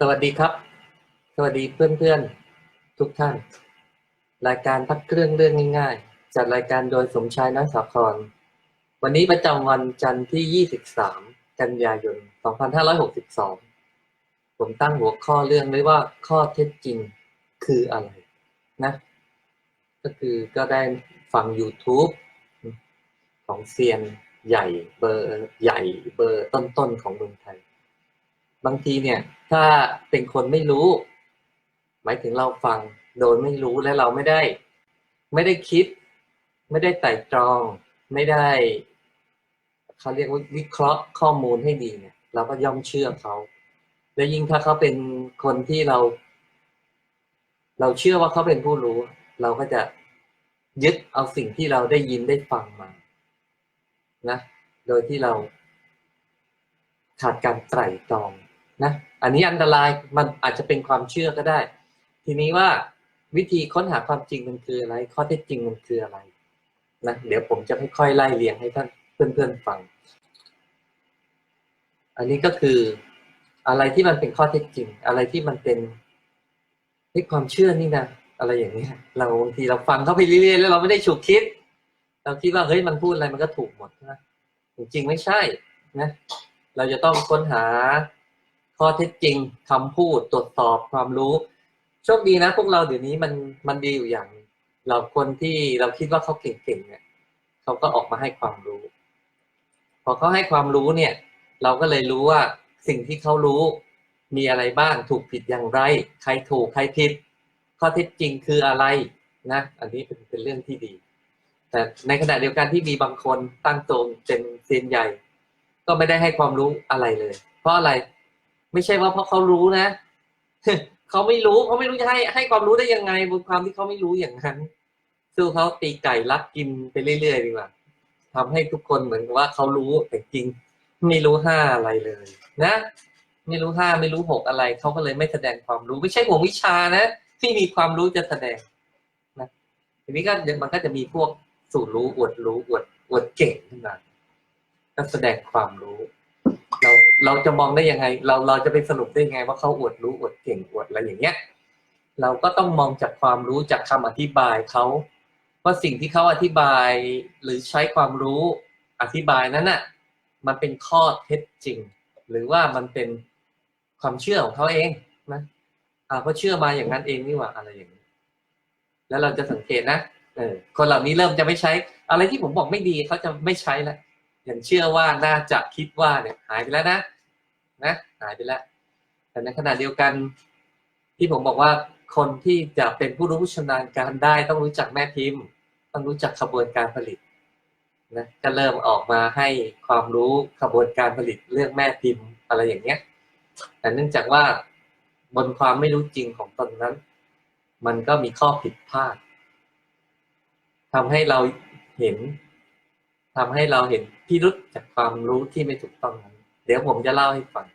สวัสดีครับ สวัสดีเพื่อนๆ ทุกท่าน รายการพักเครื่องเรื่องง่ายๆ จัดรายการโดยสมชายนักสาคร วันนี้ประจำวันจันทร์ที่ 23 กันยายน 2562 ผมตั้งหัวข้อเรื่องไว้ว่าข้อเท็จจริงคืออะไรนะ ก็คือก็ได้ฟัง YouTube ของเซียนใหญ่เบอร์ใหญ่เบอร์ต้นๆของเมืองไทย บางทีเนี่ย ถ้าเป็นคนไม่รู้ หมายถึงเราฟังโดยไม่รู้และเราไม่ได้ ไม่ได้คิด ไม่ได้ไต่ตรอง ไม่ได้เขาเรียกว่าวิเคราะห์ข้อมูลให้ดีเนี่ยเราก็ย่อมเชื่อเขา และยิ่งถ้าเขาเป็นคนที่เรา เราเชื่อว่าเขาเป็นผู้รู้ เราก็จะยึดเอาสิ่งที่เราได้ยินได้ฟังมา นะ โดยที่เราขาดการไตร่ตรอง นะอันนี้อันตรายมันอาจจะเป็นความเชื่อก็ได้ ทีนี้ว่าวิธีค้นหาความจริงมันคืออะไร ข้อเท็จจริงมันคืออะไรนะเดี๋ยวผมจะค่อยๆไล่เรียงให้ท่านเพื่อนๆฟัง อันนี้ก็คืออะไรที่มันเป็นข้อเท็จจริง อะไรที่มันเป็นเฮ้ความเชื่อนี่นะอะไรอย่างเงี้ยเราบางทีเราฟังเข้าไปเรื่อยๆแล้วเราไม่ได้ฉุกคิด เราคิดว่าเฮ้ยมันพูดอะไรมันก็ถูกหมดนะจริงๆไม่ใช่นะเราจะต้องค้นหา ข้อเท็จจริงคำพูดตรวจสอบความรู้ โชคดีนะ พวกเราเดี๋ยวนี้มันมันดีอยู่อย่าง เราคนที่เราคิดว่าเขาเก่งๆเนี่ยเขาก็ออกมาให้ความรู้ พอเขาให้ความรู้เนี่ย เราก็เลยรู้ว่าสิ่งที่เขารู้มีอะไรบ้างถูกผิดอย่างไร ใครถูกใครผิด ข้อเท็จจริงคืออะไรนะ อันนี้เป็นเป็นเรื่องที่ดี แต่ในขณะเดียวกันที่มีบางคนตั้งตรงเป็นเซียนใหญ่ ก็ไม่ได้ให้ความรู้อะไรเลย เพราะอะไร ไม่ใช่ว่าเพราะเขารู้นะเขาไม่รู้เขาไม่รู้จะให้ให้ความรู้ได้ยังไงบนความที่เขาไม่รู้อย่างนั้นสู้เขาตีไก่ลักกินไปเรื่อยๆดีกว่าทำให้ทุกคนเหมือนกับว่าเขารู้แต่จริง ไม่รู้ห้าอะไรเลย นะ ไม่รู้ห้าไม่รู้หกอะไรเขาก็เลยไม่แสดงความรู้ ไม่ใช่ห่วงวิชานะที่มีความรู้จะแสดงนะทีนี้ก็มันก็จะมีพวกสูตรรู้อวดรู้อวดอวดเก่งขึ้นมาก็แสดงความรู้ เราเราจะมองได้ยังไง เราเราจะไปสรุปได้ยังไง ว่าเขาอวดรู้อวดเก่งอวดอะไรอย่างเงี้ย เราก็ต้องมองจากความรู้จากคำอธิบายเขาว่าสิ่งที่เขาอธิบายหรือใช้ความรู้อธิบายนั้นน่ะมันเป็นข้อเท็จจริง หรือว่ามันเป็นความเชื่อของเขาเองนะอ่าเขาเชื่อมาอย่างนั้นเองนี่หว่าอะไรอย่างนี้ แล้วเราจะสังเกตนะเออคนเหล่านี้เริ่มจะไม่ใช้ อะไรที่ผมบอกไม่ดีเขาจะไม่ใช้แล้ว อย่างเชื่อว่าน่าจะคิดว่าเนี่ยหายไปแล้วนะนะหายไปแล้ว แต่ในขณะเดียวกัน ที่ผมบอกว่าคนที่จะเป็นผู้รู้ผู้ชำนาญการได้ต้องรู้จักแม่พิมพ์ ต้องรู้จักขบวนการผลิตนะก็เริ่มออกมาให้ความรู้ขบวนการผลิตเรื่องแม่พิมพ์อะไรอย่างเงี้ย แต่เนื่องจากว่าบนความไม่รู้จริงของตนนั้น มันก็มีข้อผิดพลาดทำให้เราเห็น ทำให้เราเห็นพิรุษจากความรู้ที่ไม่ถูกต้องนั้นเดี๋ยวผมจะเล่าให้ฟัง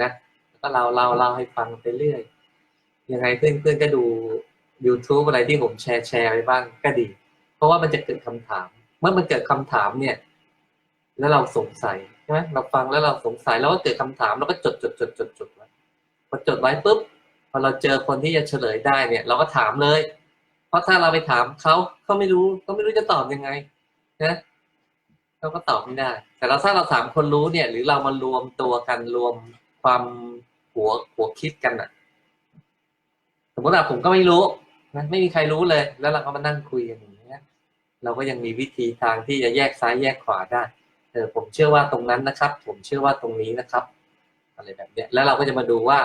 นะแล้วก็เราเล่าเล่าให้ฟังไปเรื่อย ยังไงเพื่อนเพื่อนก็ดู YouTube อะไรที่ผมแชร์แชร์ไปบ้างก็ดี เพราะว่ามันจะเกิดคำถาม เมื่อมันเกิดคำถามเนี่ย แล้วเราสงสัยใช่ไหมเราฟังแล้วเราสงสัยแล้วก็เกิดคำถามเราก็จดจดจดจดจดไว้พอจดไว้ปุ๊บพอเราเจอคนที่จะเฉลยได้เนี่ย เราก็ถามเลย เพราะถ้าเราไปถามเขาเขาไม่รู้เขาไม่รู้จะตอบยังไง นะ เขาก็ตอบไม่ได้ แต่เราถ้าเราถามคนรู้เนี่ย หรือเรามารวมตัวกันรวมความหัวหัวคิดกันอะสมมติว่าผมก็ไม่รู้นะไม่มีใครรู้เลย แล้วเราก็มานั่งคุยกันอย่างเงี้ย เราก็ยังมีวิธีทางที่จะแยกซ้ายแยกขวาได้เออผมเชื่อว่าตรงนั้นนะครับ ผมเชื่อว่าตรงนี้นะครับ อะไรแบบเนี้ย แล้วเราก็จะมาดูว่า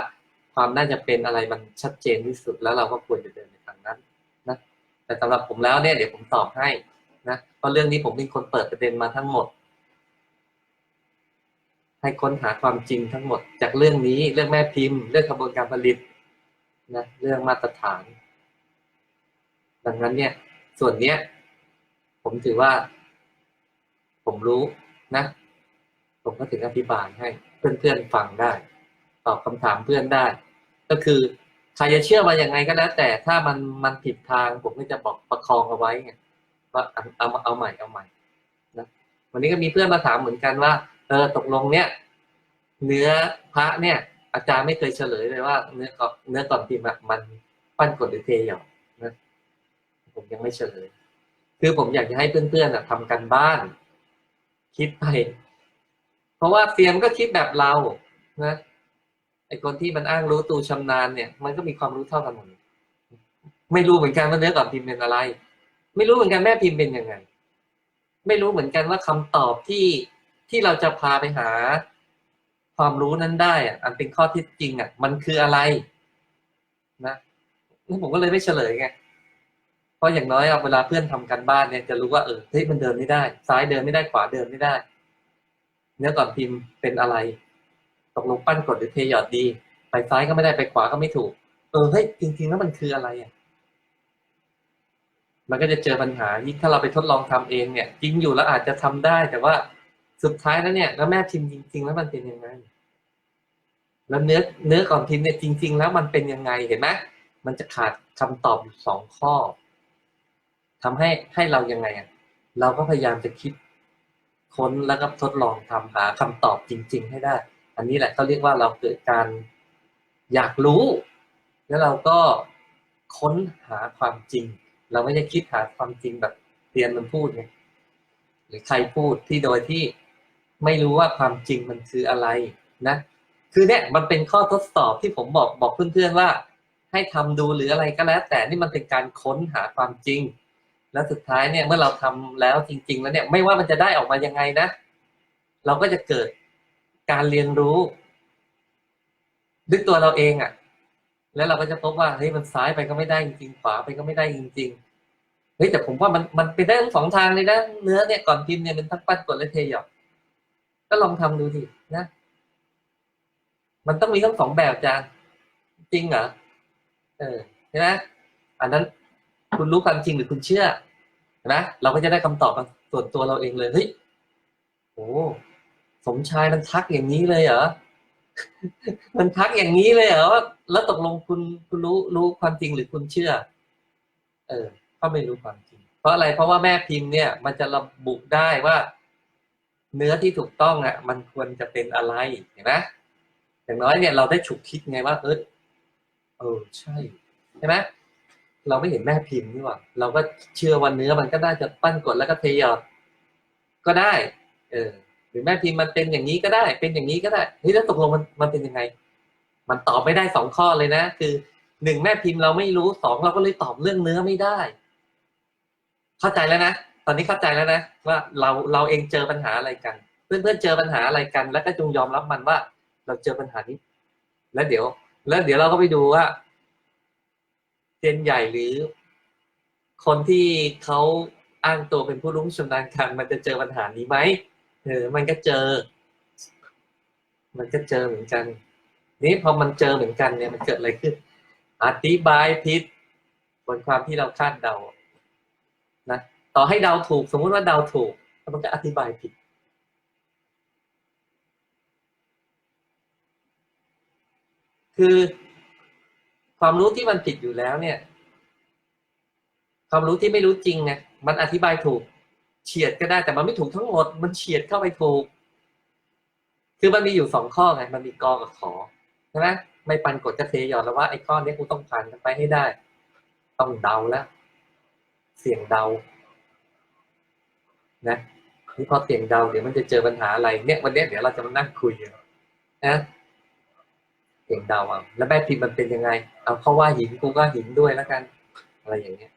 ความน่าจะเป็นอะไรมันชัดเจนที่สุดแล้วเราก็ควรจะเดินในทางนั้นนะแต่สำหรับผมแล้วเนี่ยเดี๋ยวผมตอบให้ นะเพราะเรื่องนี้ผมเป็นคนเปิดประเด็นมาทั้งหมด ให้ค้นหาความจริงทั้งหมด จากเรื่องนี้เรื่องแม่พิมพ์ เรื่องกระบวนการผลิตนะเรื่องมาตรฐาน ดังนั้นเนี่ย ส่วนเนี้ย ผมถือว่า ผมรู้นะ ผมก็ถึงอธิบายให้ เพื่อนๆฟังได้ ตอบคำถามเพื่อนได้ ก็คือใครจะเชื่อมาอย่างไงก็แล้ว แต่ถ้ามันมันผิดทางผมก็จะบอกประคองเอาไว้ไงว่าเอาเอาเอาใหม่เอาใหม่นะวันนี้ก็มีเพื่อนมาถามเหมือนกันว่า เออตกลงเนี่ย เนื้อพระเนี่ย อาจารย์ไม่เคยเฉลยเลยว่าเนื้อก่อนเนื้อก่อนพิมพ์มันปั้นกดหรือเทหยอกนะผมยังไม่เฉลย คือผมอยากจะให้เพื่อนๆอะทำกันบ้าน คิดไป เพราะว่าเซียมก็คิดแบบเรานะไอคนที่มันอ้างรู้ตูชำนาญเนี่ย มันก็มีความรู้เท่ากันหมดไม่รู้เหมือนกันว่าเนื้อก่อนพิมพ์เป็นอะไร ไม่รู้เหมือนกันแม่พิมพ์เป็นยังไง ไม่รู้เหมือนกันว่าคำตอบที่ที่เราจะพาไปหาความรู้นั้นได้อะอันเป็นข้อที่จริงอะ มันคืออะไร นะนี่ผมก็เลยไม่เฉลยไงเพราะอย่างน้อยเอาเวลาเพื่อนทำกันบ้านเนี่ยจะรู้ว่าเออเฮ้ยมันเดินไม่ได้ ซ้ายเดินไม่ได้ขวาเดินไม่ได้ เนื้อก่อนพิมพ์เป็นอะไรตกลงปั้นกดหรือเทหยอดดี ไปซ้ายก็ไม่ได้ไปขวาก็ไม่ถูก เออเฮ้ยจริงๆแล้วมันคืออะไรอะ มันก็จะเจอปัญหาที่ถ้าเราไปทดลองทำเองเนี่ยจริงอยู่แล้วอาจจะทำได้ แต่ว่าสุดท้ายแล้วเนี่ยแล้วแม่พิมพ์จริง ๆ แล้วมันเป็นยังไง แล้วเนื้อเนื้อก่อนพิมพ์เนี่ยจริง ๆ แล้วมันเป็นยังไงเห็นไหมมันจะขาดคำตอบสองข้อทำให้ให้เรายังไงอะเราก็พยายามจะคิดค้นแล้วก็ทดลองทำหาคำตอบจริง ๆ ให้ได้ อันนี้แหละเขาเรียกว่าเราเกิดการอยากรู้ แล้วเราก็ค้นหาความจริง เราไม่ได้คิดหาความจริงแบบเรียนมันพูดไงหรือใครพูดที่โดยที่ไม่รู้ว่าความจริงมันคืออะไรนะ คือเนี่ยมันเป็นข้อทดสอบที่ผมบอกบอกเพื่อนๆว่า ให้ทำดูหรืออะไรก็แล้ว แต่นี่มันเป็นการค้นหาความจริง แล้วสุดท้ายเนี่ยเมื่อเราทำแล้วจริง ๆ แล้วเนี่ยไม่ว่ามันจะได้ออกมายังไงนะ เราก็จะเกิดการเรียนรู้ด้วยตัวเราเองอะ่ะ แล้วเราก็จะพบว่าเฮ้ยมันซ้ายไปก็ไม่ได้จริงๆขวาไปก็ไม่ได้จริง ๆ เฮ้ยแต่ผมว่ามันมันเป็นได้ทั้งสองทางเลยนะเนื้อเนี่ยก่อนพิมพ์เนี่ยเป็นทั้งปั้นกดและเทหยอกก็ลองทำดูดินะ มันต้องมีทั้งสองแบบจาจริงเหรอเออใช่ไหมอันนั้นคุณรู้ความจริงหรือคุณเชื่อเห็นไหมเราก็จะได้คำตอบส่วนตัวเราเองเลยเฮ้ยโอ้สมชายมันทักอย่างนี้เลยเหรอมันทักอย่างนี้เลยเหรอแล้วตกลงคุณคุณรู้รู้ความจริงหรือคุณเชื่อ เออ ก็ไม่รู้ความจริง เพราะอะไรเพราะว่าแม่พิมพ์เนี่ย มันจะระบุได้ว่า เนื้อที่ถูกต้องอะ มันควรจะเป็นอะไรเห็นไหมอย่างน้อยเนี่ยเราได้ฉุกคิดไงว่า เออเออใช่ใช่ไหมเราไม่เห็นแม่พิมพ์นี่หว่าเราก็เชื่อวันเนื้อมันก็น่าจะปั้นกดแล้วก็เทหยอดก็ได้ เออ หรือแม่พิมพ์มันเป็นอย่างนี้ก็ได้ เป็นอย่างนี้ก็ได้เฮ้ยแล้วตกลงมันมันเป็นยังไง มันตอบไม่ได้สองข้อเลยนะ คือหนึ่งแม่พิมพ์เราไม่รู้สองเราก็เลยตอบเรื่องเนื้อไม่ได้ เข้าใจแล้วนะ ตอนนี้เข้าใจแล้วนะ ว่าเราเราเองเจอปัญหาอะไรกัน เพื่อนเพื่อนเจอปัญหาอะไรกัน แล้วก็จงยอมรับมันว่า เราเจอปัญหานี้ แล้วเดี๋ยว แล้วเดี๋ยวเราก็ไปดูว่าเจนใหญ่หรือ คนที่เขาอ้างตัวเป็นผู้รู้ชำนาญการมันจะเจอปัญหานี้ไหมเออมันก็เจอ มันก็เจอเหมือนกัน นี่พอมันเจอเหมือนกันเนี่ยมันเกิดอะไรขึ้น อธิบายผิดบนความที่เราคาดเดา ต่อให้เดาถูก สมมุติว่าเดาถูกมันก็อธิบายผิด คือความรู้ที่มันผิดอยู่แล้วเนี่ย ความรู้ที่ไม่รู้จริงไงมันอธิบายถูก เฉียดก็ได้แต่มันไม่ถูกทั้งหมด มันเฉียดเข้าไปถูก คือมันมีอยู่สองข้อไง มันมีกอกับขอใช่ไหมไม่ปันกดจะเทหยอดแล้วว่าไอ้ข้อนี้กูต้องผ่านไปให้ได้ ต้องเดาแล้ว เสี่ยงเดา นะนี่พอเสี่ยงเดาเดี๋ยวมันจะเจอปัญหาอะไรเนี่ยวันนี้เดี๋ยวเราจะมานั่งคุยกันนะเสี่ยงเดาเอาแล้วแม่พิมพ์มันเป็นยังไง เอาเขาว่าหินกูก็หินด้วยแล้วกัน อะไรอย่างเงี้ย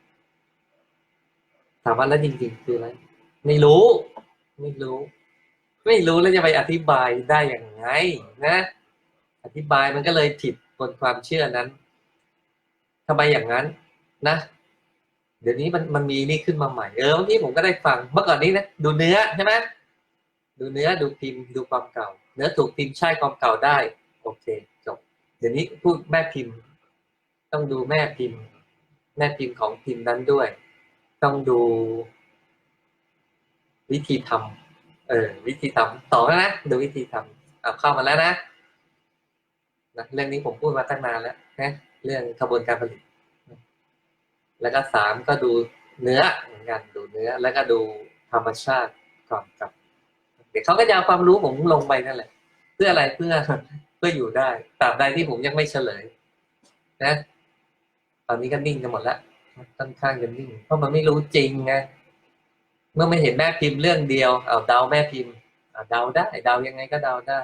ถามว่าแล้วจริงๆคืออะไรไม่รู้ ไม่รู้ ไม่รู้แล้วจะไปอธิบายได้อย่างไง นะ อธิบายมันก็เลยผิดบนความเชื่อนั้นทำไมอย่างนั้น นะ เดี๋ยวนี้มันมันมีนี่ขึ้นมาใหม่เออเมื่อกี้ผมก็ได้ฟังเมื่อก่อนนี้นะดูเนื้อใช่ไหมดูเนื้อดูพิมพ์ดูความเก่า เนื้อถูกพิมพ์ใช่ความเก่าได้ โอเคจบ เดี๋ยวนี้พูดแม่พิมพ์ ต้องดูแม่พิมพ์ แม่พิมพ์ของพิมพ์นั้นด้วย ต้องดู วิธีทำเออวิธีทำต่อแล้วนะดูวิธีทำอะเข้ามาแล้วนะนะเรื่องนี้ผมพูดมาตั้งนานแล้วนะเรื่องกระบวนการผลิต แล้วก็สามก็ดูเนื้อเหมือนกันดูเนื้อ แล้วก็ดูธรรมชาติก่อนกับ เดี๋ยวเขาก็จะเอาความรู้ผมลงไปนั่นแหละ เพื่ออะไรเพื่อเพื่ออยู่ได้ตราบใดที่ผมยังไม่เฉลย นะ ตอนนี้ก็นิ่งกันหมดล้วค่อนข้างจะนิ่ง เพราะมันไม่รู้จริงไงเมื่อไม่เห็นแม่พิมพ์เรื่องเดียวเอาเดาแม่พิมพ์เดาได้เดายังไงก็เดาได้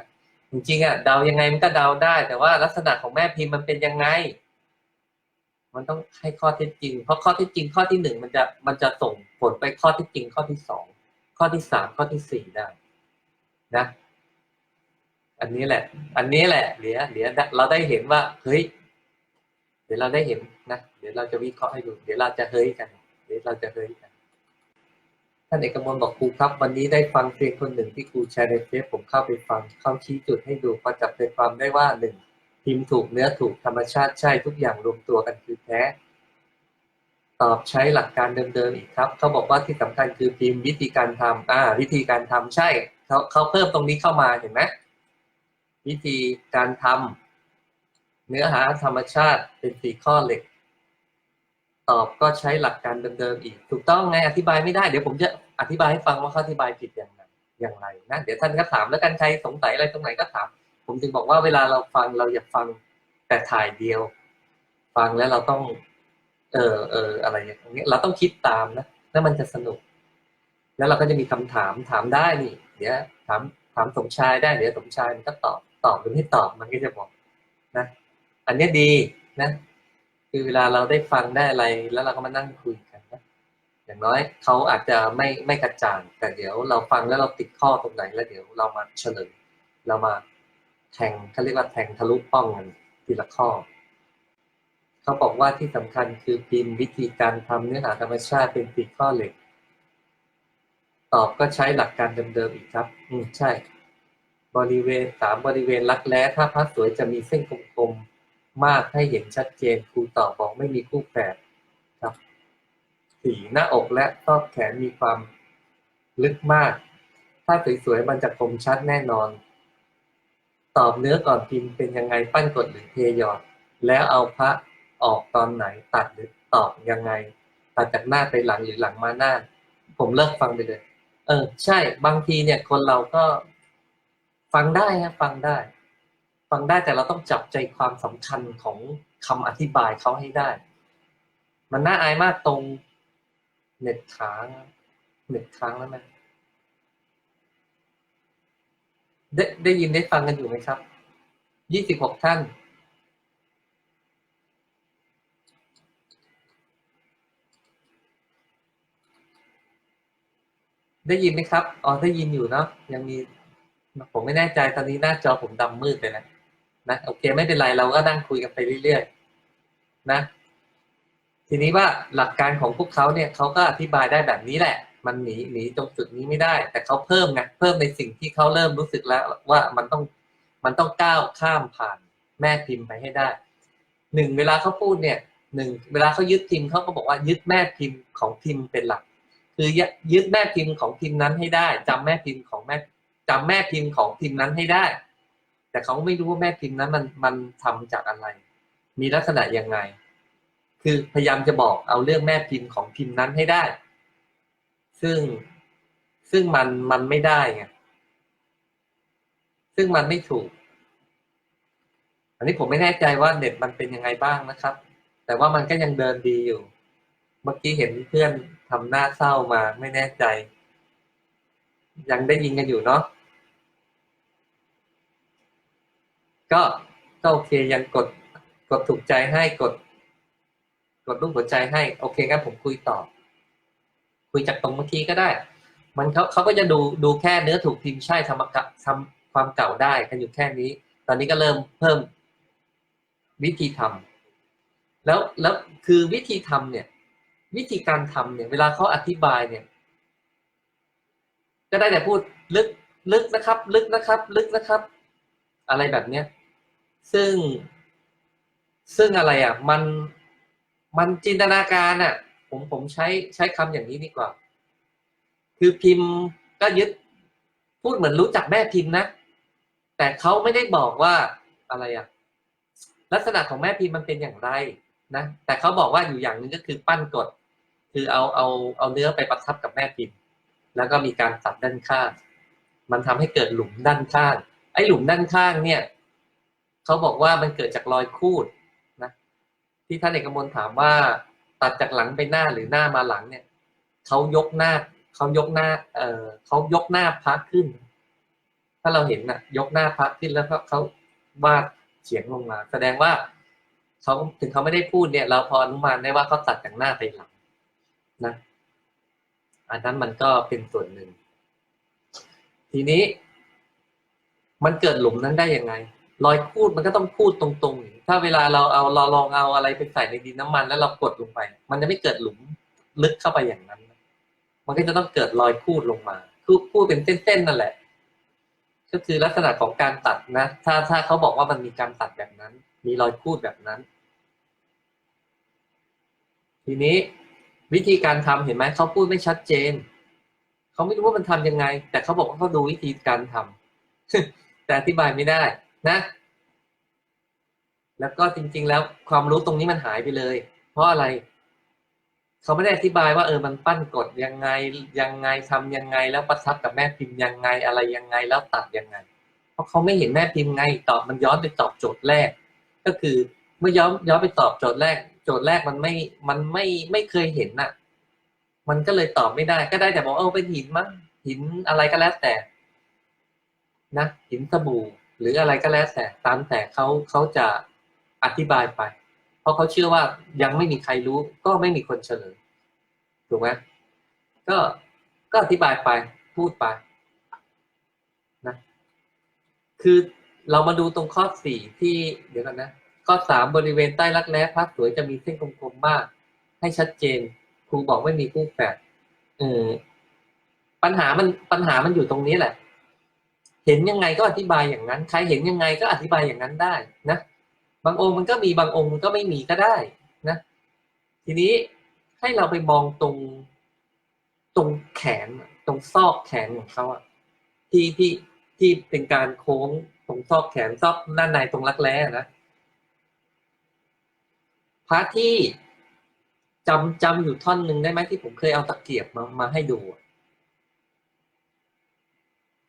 จริงๆอะเดายังไงมันก็เดาได้ แต่ว่าลักษณะของแม่พิมพ์มันเป็นยังไง มันต้องให้ข้อเท็จจริง เพราะข้อเท็จจริงข้อที่หนึ่งมันจะมันจะส่งผลไปข้อเท็จจริงข้อที่สองข้อที่สามข้อที่สี่ได้นะ อันนี้แหละ อันนี้แหละเดี๋ยวเดี๋ยวเราได้เห็นว่าเฮ้ยเดี๋ยวเราได้เห็นนะเดี๋ยวเราจะวิเคราะห์ให้ดูเดี๋ยวเราจะเฮ้ยกัน เดี๋ยวเราจะเฮ้ยกันท่านเอกมลบอกครูครับ วันนี้ได้ฟังเพลงคนหนึ่งที่ครูแชร์ในเฟซผมเข้าไปฟังเข้าชี้จุดให้ดูพอจับใจความได้ว่าหนึ่ง พิมพ์ถูกเนื้อถูกธรรมชาติใช่ทุกอย่างรวมตัวกันคือแท้ ตอบใช้หลักการเดิมๆอีกครับ เขาบอกว่าที่สำคัญคือพิมพ์วิธีการทำอ่า วิธีการทำใช่เขาเขาเพิ่มตรงนี้เข้ามาเห็นไหมวิธีการทำเนื้อหาธรรมชาติเป็นสี่ข้อเหล็ก ตอบก็ใช้หลักการเดิมๆอีก ถูกต้องไงอธิบายไม่ได้เดี๋ยวผมจะอธิบายให้ฟังว่าเขาอธิบายผิดอย่างไรอย่างไรนะเดี๋ยวท่านก็ถามแล้วกันใครสงสัยอะไรตรงไหนก็ถาม ผมจึงบอกว่าเวลาเราฟังเราอย่าฟังแต่ถ่ายเดียว ฟังแล้วเราต้อง เออเอออะไรอย่างเงี้ยเราต้องคิดตามนะแล้วมันจะสนุก แล้วเราก็จะมีคำถามถามได้นี่เดี๋ยวถามถามสมชายได้เดี๋ยวสมชายมันก็ตอบตอบหรือไม่ตอบมันก็จะบอกนะ อันนี้ดีนะคือเวลาเราได้ฟังได้อะไร แล้วเราก็มานั่งคุยกันนะอย่างน้อยเขาอาจจะไม่ไม่กระจ่างแต่เดี๋ยวเราฟังแล้วเราติดข้อตรงไหนแล้วเดี๋ยวเรามาเฉลยเรามา แทงเขาเรียกว่าแทงทะลุป้องกันทีละข้อ เขาบอกว่าที่สำคัญคือพิมพ์วิธีการทำเนื้อหาธรรมชาติเป็นสี่ข้อเหล็ก ตอบก็ใช้หลักการเดิมๆอีกครับ อืมใช่ บริเวณสามบริเวณรักแร้ถ้าพระสวยจะมีเส้นกลมๆมากให้เห็นชัดเจนครูตอบบอกไม่มีคู่แฝดครับสีหน้าอกและรอแขนมีความลึกมาก ถ้าสวยๆมันจะคมชัดแน่นอน ตอบเนื้อก่อนพิมพ์เป็นยังไงปั้นกดหรือเทหยอด แล้วเอาพระออกตอนไหนตัดหรือตอบยังไง ตัดจากหน้าไปหลังหรือหลังมาหน้า ผมเลิกฟังไปเลย เออ ใช่บางทีเนี่ยคนเราก็ ฟังได้ฮะฟังได้ ฟังได้แต่เราต้องจับใจความสำคัญของคำอธิบายเขาให้ได้ มันน่าอายมากตรงเน็ตค้างเน็ตค้างแล้วไหม ได้ได้ยินได้ฟังกันอยู่ไหมครับ ยี่สิบหกท่าน ได้ยินไหมครับ อ๋อ ได้ยินอยู่เนาะ ยังมี ผมไม่แน่ใจตอนนี้หน้าจอผมดำมืดเลยนะ นะ โอเค ไม่เป็นไร เราก็นั่งคุยกันไปเรื่อยๆ นะ ทีนี้ว่าหลักการของพวกเขาเนี่ยเขาก็อธิบายได้แบบนี้แหละ มันหนีหนีตรงจุดนี้ไม่ได้ แต่เขาเพิ่มไงเพิ่มในสิ่งที่เขาเริ่มรู้สึกแล้วว่ามันต้องมันต้องก้าวข้ามผ่านแม่พิมพ์ไปให้ได้หนึ่งเวลาเขาพูดเนี่ยหนึ่งเวลาเขายึดพิมพ์เขาก็บอกว่ายึดแม่พิมพ์ของพิมพ์เป็นหลัก คือยึดแม่พิมพ์ของพิมพ์นั้นให้ได้จำแม่พิมพ์ของแม่จำแม่พิมพ์ของพิมพ์นั้นให้ได้ แต่เขาไม่รู้ว่าแม่พิมพ์นั้นมันมันทำจากอะไร มีลักษณะยังไง คือพยายามจะบอกเอาเรื่องแม่พิมพ์ของพิมพ์นั้นให้ได้ ซึ่งซึ่งมันมันไม่ได้ไงซึ่งมันไม่ถูก อันนี้ผมไม่แน่ใจว่าเน็ตมันเป็นยังไงบ้างนะครับ แต่ว่ามันก็ยังเดินดีอยู่ เมื่อกี้เห็นเพื่อนทำหน้าเศร้ามาไม่แน่ใจ ยังได้ยินกันอยู่เนาะก็ก็โอเคยังกดกดถูกใจให้กด กดรูปหัวใจให้ โอเคงั้นผมคุยต่อ คุยจากตรงเมื่อกี้ก็ได้ มันเขาเขาก็จะดูดูแค่เนื้อถูกพิมพ์ใช่ทำกะทำความเก่าได้กันอยู่แค่นี้ ตอนนี้ก็เริ่มเพิ่มวิธีทำแล้วแล้วคือวิธีทำเนี่ย วิธีการทำเนี่ย เวลาเขาอธิบายเนี่ย ก็ได้แต่พูดลึกลึกนะครับ ลึกนะครับ ลึกนะครับ อะไรแบบเนี้ยซึ่งซึ่งอะไรอะ มันมันจินตนาการอะ ผมผมใช้ใช้คำอย่างนี้ดีกว่า คือพิมพ์ก็ยึดพูดเหมือนรู้จักแม่พิมพ์นะ แต่เขาไม่ได้บอกว่าอะไรอะลักษณะของแม่พิมพ์มันเป็นอย่างไรนะแต่เขาบอกว่าอยู่อย่างหนึ่งก็คือปั้นกด คือเอาเอาเอาเนื้อไปประทับกับแม่พิมพ์ แล้วก็มีการตัดด้านข้าง มันทำให้เกิดหลุมด้านข้าง ไอ้หลุมด้านข้างเนี่ยเขาบอกว่ามันเกิดจากรอยคูดนะที่ท่านเอกมลถามว่า ตัดจากหลังไปหน้าหรือหน้ามาหลังเนี่ยเขายกหน้าเขายกหน้า เออเขายกหน้าพระขึ้น ถ้าเราเห็นน่ะ ยกหน้าพระขึ้นแล้วก็เขาวาดเฉียงลงมา แสดงว่าเขาถึงเขาไม่ได้พูดเนี่ย เราพออนุมานได้ว่าเขาตัดจากหน้าไปหลังนะอันนั้นมันก็เป็นส่วนหนึ่ง ทีนี้ มันเกิดหลุมนั้นได้ยังไง รอยคูดมันก็ต้องคูดตรงๆ ถ้าเวลาเราเอาเราลองเอาอะไรไปใส่ในดินน้ำมัน แล้วเรากดลงไป มันจะไม่เกิดหลุมลึกเข้าไปอย่างนั้น มันก็จะต้องเกิดรอยคูดลงมาคูดคูดเป็นเส้นๆนั่นแหละ ก็คือลักษณะของการตัดนะ ถ้าถ้าเขาบอกว่ามันมีการตัดแบบนั้น มีรอยคูดแบบนั้น ทีนี้วิธีการทำเห็นไหมเขาพูดไม่ชัดเจน เขาไม่รู้ว่ามันทำยังไง แต่เขาบอกว่าเขาดูวิธีการทำแต่อธิบายไม่ได้ นะ แล้วก็จริง ๆ แล้วความรู้ตรงนี้มันหายไปเลย เพราะอะไรเขาไม่ได้อธิบายว่าเออมันปั้นกดยังไงยังไงทำยังไง แล้วประทับกับแม่พิมพ์ยังไงอะไรยังไงแล้วตัดยังไง เพราะเขาไม่เห็นแม่พิมพ์ไงตอบมันย้อนไปตอบโจทย์แรก ก็คือเมื่อย้อนย้อนไปตอบโจทย์แรก โจทย์แรกมันไม่มันไม่ไม่เคยเห็นน่ะ มันก็เลยตอบไม่ได้ ก็ได้แต่บอกเออเป็นหินมั้งหินอะไรก็แล้วแต่นะหินสบู่ หรืออะไรก็แล้วแต่ตามแต่เขาเขาจะอธิบายไป เพราะเขาเชื่อว่ายังไม่มีใครรู้ ก็ไม่มีคนเฉลยถูกไหมก็ก็อธิบายไปพูดไปนะคือเรามาดูตรงข้อสี่ที่เดี๋ยวกันนะข้อสามบริเวณใต้รักแร้พักสวยจะมีเส้นกลมๆมาก ให้ชัดเจนครูบอกไม่มีคู่แฝดเออปัญหามันปัญหามันอยู่ตรงนี้แหละ เห็นยังไงก็อธิบายอย่างนั้น ใครเห็นยังไงก็อธิบายอย่างนั้นได้นะบางองค์มันก็มีบางองค์มันก็ไม่มีก็ได้นะทีนี้ให้เราไปมองตรงตรงแขนตรงซอกแขนของเขาอะที่ที่ที่เป็นการโค้งตรงซอกแขนซอกด้านในตรงรักแร้นะพระที่จำจำอยู่ท่อนหนึ่งได้ไหมที่ผมเคยเอาตะเกียบมามาให้ดูอะ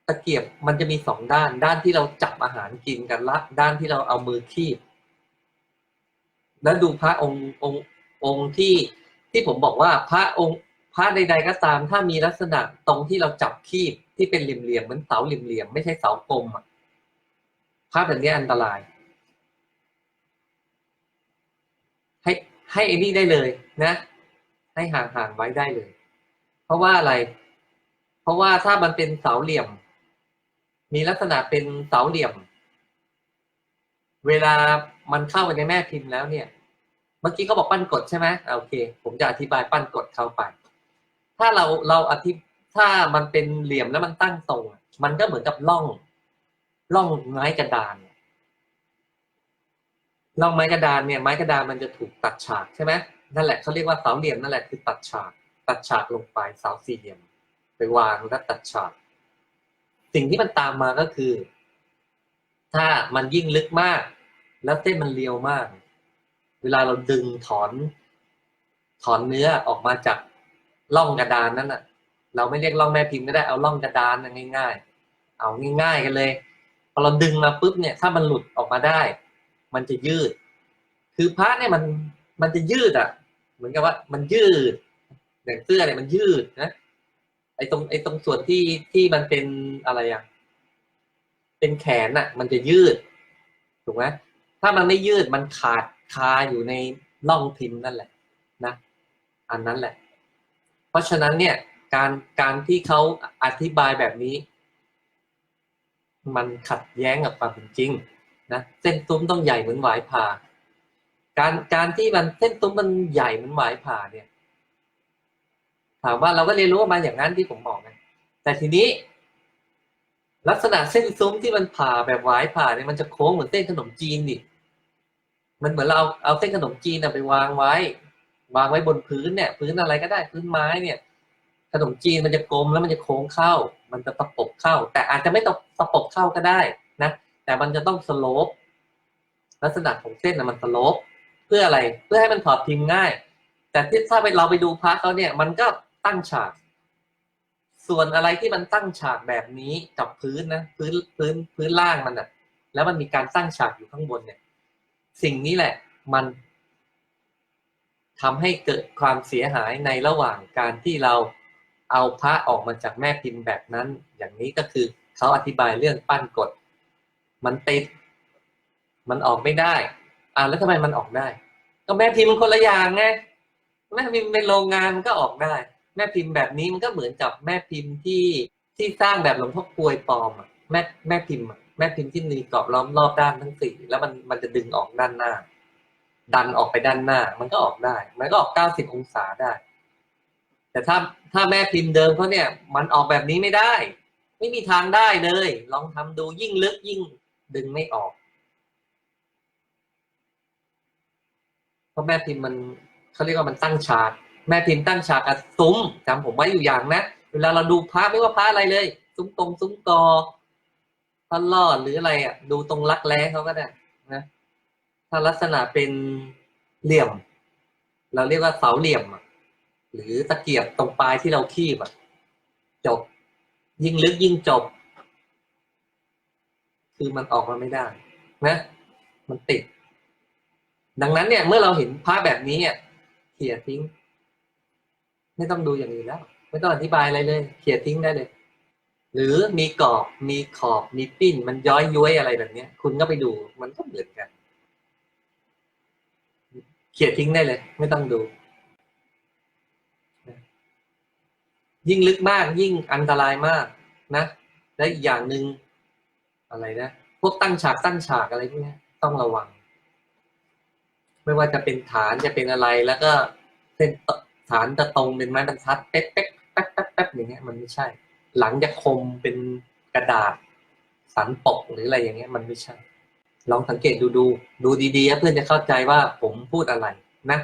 ตะเกียบมันจะมีสองด้าน ด้านที่เราจับอาหารกินกันละด้านที่เราเอามือคีบ แล้วดูพระองค์องค์องค์ที่ที่ผมบอกว่าพระองค์พระใด ๆ ก็ตาม ถ้ามีลักษณะตรงที่เราจับคีบที่เป็นเหลี่ยมๆเหมือนเสาเหลี่ยมๆไม่ใช่เสากลมอะพระแบบนี้อันตราย ให้ให้ไอ้นี่ได้เลยนะ ให้ห่างๆไว้ได้เลย เพราะว่าอะไร เพราะว่าถ้ามันเป็นเสาเหลี่ยม มีลักษณะเป็นเสาเหลี่ยม เวลามันเข้าไปในแม่พิมพ์แล้วเนี่ย เมื่อกี้เขาบอกปั้นกดใช่ไหมโอเค ผมจะอธิบายปั้นกดเข้าไป ถ้าเราเราอธิถ้ามันเป็นเหลี่ยมแล้วมันตั้งตรงมันก็เหมือนกับล่องล่องไม้กระดานล่องไม้กระดานเนี่ยไม้กระดานมันจะถูกตัดฉากใช่ไหมนั่นแหละเขาเรียกว่าเสาเหลี่ยมนั่นแหละคือตัดฉาก ตัดฉากลงไปเสาสี่เหลี่ยม ไปวางแล้วตัดฉาก สิ่งที่มันตามมาก็คือ ถ้ามันยิ่งลึกมาก แล้วเส้นมันเรียวมาก เวลาเราดึงถอน ถอนเนื้อออกมาจากร่องกระดานนั้นอะ เราไม่เรียกร่องแม่พิมพ์ก็ได้เอาร่องกระดานนะง่าย ๆ เอาง่าย ๆ กันเลยพอเราดึงมาปุ๊บเนี่ย ถ้ามันหลุดออกมาได้ มันจะยืด คือพระเนี่ยมันมันจะยืดอะ เหมือนกับว่ามันยืดอย่างเสื้อเนี่ยมันยืดนะ ไอ้ตรงไอ้ตรงส่วนที่ที่มันเป็นอะไรอะ เป็นแขนอะ มันจะยืด ถูกไหมถ้ามันไม่ยืดมันขาดคาอยู่ในร่องพิมพ์นั่นแหละ นะ อันนั้นแหละ เพราะฉะนั้นเนี่ยการการที่เขาอธิบายแบบนี้ มันขัดแย้งกับความเป็นจริงนะเส้นตุ้มต้องใหญ่เหมือนหวายผ่า การการที่มันเส้นตุ้มมันใหญ่เหมือนหวายผ่าเนี่ย ถามว่าเราก็เรียนรู้มาอย่างนั้นที่ผมบอกนะแต่ทีนี้ ลักษณะเส้นซุ้มที่มันผ่าแบบหวายผ่าเนี่ยมันจะโค้งเหมือนเส้นขนมจีนนี่มันเหมือนเราเอาเส้นขนมจีนไปวางไว้ วางไว้บนพื้นเนี่ย พื้นอะไรก็ได้พื้นไม้เนี่ย ขนมจีนมันจะกลมแล้วมันจะโค้งเข้า มันจะตะปบเข้า แต่อาจจะไม่ตะตะปบเข้าก็ได้นะแต่มันจะต้องสโลปลักษณะของเส้นนะมันสโลปเพื่ออะไรเพื่อให้มันถอดพิมพ์ง่าย แต่ที่ถ้าไปเราไปดูพระเขาเนี่ย มันก็ ตั้งฉาก ส่วนอะไรที่มันตั้งฉากแบบนี้กับพื้นนะพื้นพื้นพื้นล่างมันอะแล้วมันมีการตั้งฉากอยู่ข้างบนเนี่ย สิ่งนี้แหละมันทำให้เกิดความเสียหายในระหว่างการที่เราเอาพระออกมาจากแม่พิมพ์แบบนั้น อย่างนี้ก็คือเขาอธิบายเรื่องปั้นกฎมันติด มันออกไม่ได้ อ่าแล้วทำไมมันออกได้ ก็แม่พิมพ์มันคนละอย่างไงแม่พิมพ์เป็นโรงงานมันก็ออกได้ แม่พิมพ์แบบนี้มันก็เหมือนกับแม่พิมพ์ที่ที่สร้างแบบหลวงพ่อกลวยปลอมอะแม่แม่พิมพ์อะแม่พิมพ์ที่มีกรอบล้อมรอบด้านทั้งสี่แล้วมันมันจะดึงออกด้านหน้า ดันออกไปด้านหน้า มันก็ออกได้ มันก็ออกเก้าสิบองศาได้ แต่ถ้าถ้าแม่พิมพ์เดิมเขาเนี่ย มันออกแบบนี้ไม่ได้ ไม่มีทางได้เลย ลองทำดูยิ่งลึกยิ่งดึงไม่ออก เพราะแม่พิมพ์มันเขาเรียกว่ามันตั้งฉาก แม่พิมพ์ตั้งฉากกับซุ้มจำผมไว้อยู่อย่างนะ เวลาเราดูพระไม่ว่าพระอะไรเลย ซุ้มตรงซุ้มกอพระลอดหรืออะไรอะ ดูตรงรักแร้เขาก็ได้นะ ถ้าลักษณะเป็นเหลี่ยม เราเรียกว่าเสาเหลี่ยมหรือตะเกียบตรงปลายที่เราคีบอะจบ ยิ่งลึกยิ่งจบ คือมันออกมาไม่ได้ นะ มันติด ดังนั้นเนี่ย เมื่อเราเห็นภาพแบบนี้เนี่ยเขี่ยทิ้ง ไม่ต้องดูอย่างอื่นแล้ว ไม่ต้องอธิบายอะไรเลยเขี่ยทิ้งได้เลย หรือมีกรอบมีขอบมีปิ้น มันย้อยย้วยอะไรแบบเนี้ยคุณก็ไปดูมันก็เหมือนกันเขี่ยทิ้งได้เลย ไม่ต้องดู ยิ่งลึกมากยิ่งอันตรายมากนะ และอีกอย่างหนึ่งอะไรนะพวกตั้งฉากตั้งฉากอะไรพวกเนี้ยต้องระวัง ไม่ว่าจะเป็นฐานจะเป็นอะไรแล้วก็เส้น ฐานจะตรงเป็นไม้บรรทัดเป๊ะเป๊ะแป๊บแป๊บแป๊บอย่างเงี้ยมันไม่ใช่ หลังจะคมเป็นกระดาษสันปกหรืออะไรอย่างเงี้ยมันไม่ใช่ ลองสังเกตดูดูดูดีๆเพื่อนจะเข้าใจว่าผมพูดอะไรนะ